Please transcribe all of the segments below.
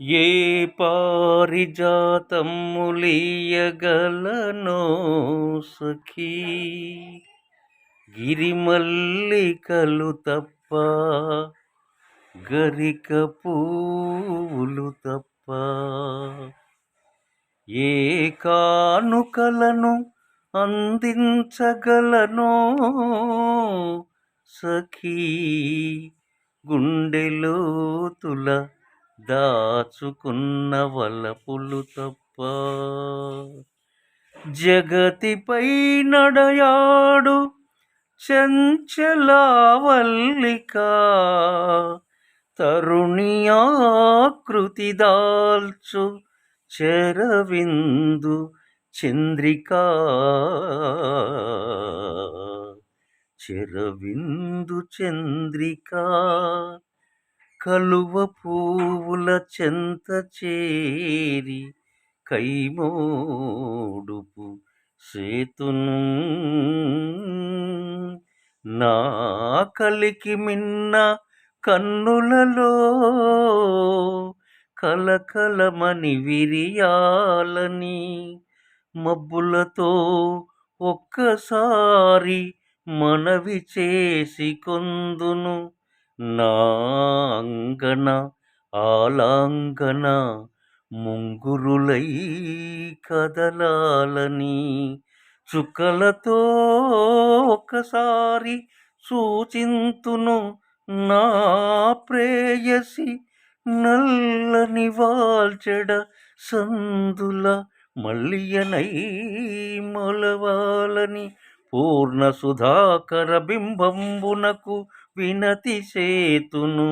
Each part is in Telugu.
ఏ పారిజాతములియగలనో సఖీ? గిరిమల్లికలు తప్ప గరిక పూలు తప్ప ఏ కానుకలను అందించగలనో సఖీ? గుండెలోతుల దాచుకున్న వలపులు తప్ప జగతిపై నడయాడు చంచలావల్లిక. తరుణియాకృతి దాల్చు చరవిందు చంద్రికా. చెరవిందు చంద్రికా. కలువ పువ్వుల చెంత చేరి కైమోడుపు సేతును. నా కలికి మిన్న కన్నులలో కలకలమని విరియాలని మబ్బులతో ఒక్కసారి మనవి చేసి కొందును. నా ఆలాంగన ముంగురులై కదలాలని చుక్కలతో ఒకసారి సూచింతును నా ప్రేయసి నల్లని వాల్చెడ సందుల మల్లియనై మొలవాలని పూర్ణ సుధాకర బింబంబునకు వినతి సేతును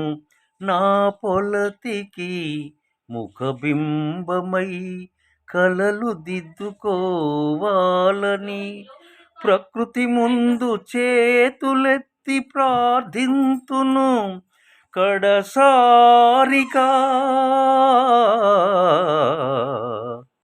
నా పొలతికి ముఖబింబమై కలలు దిద్దుకోవాలని ప్రకృతి ముందు చేతులెత్తి ప్రార్థింతును కడసారిగా.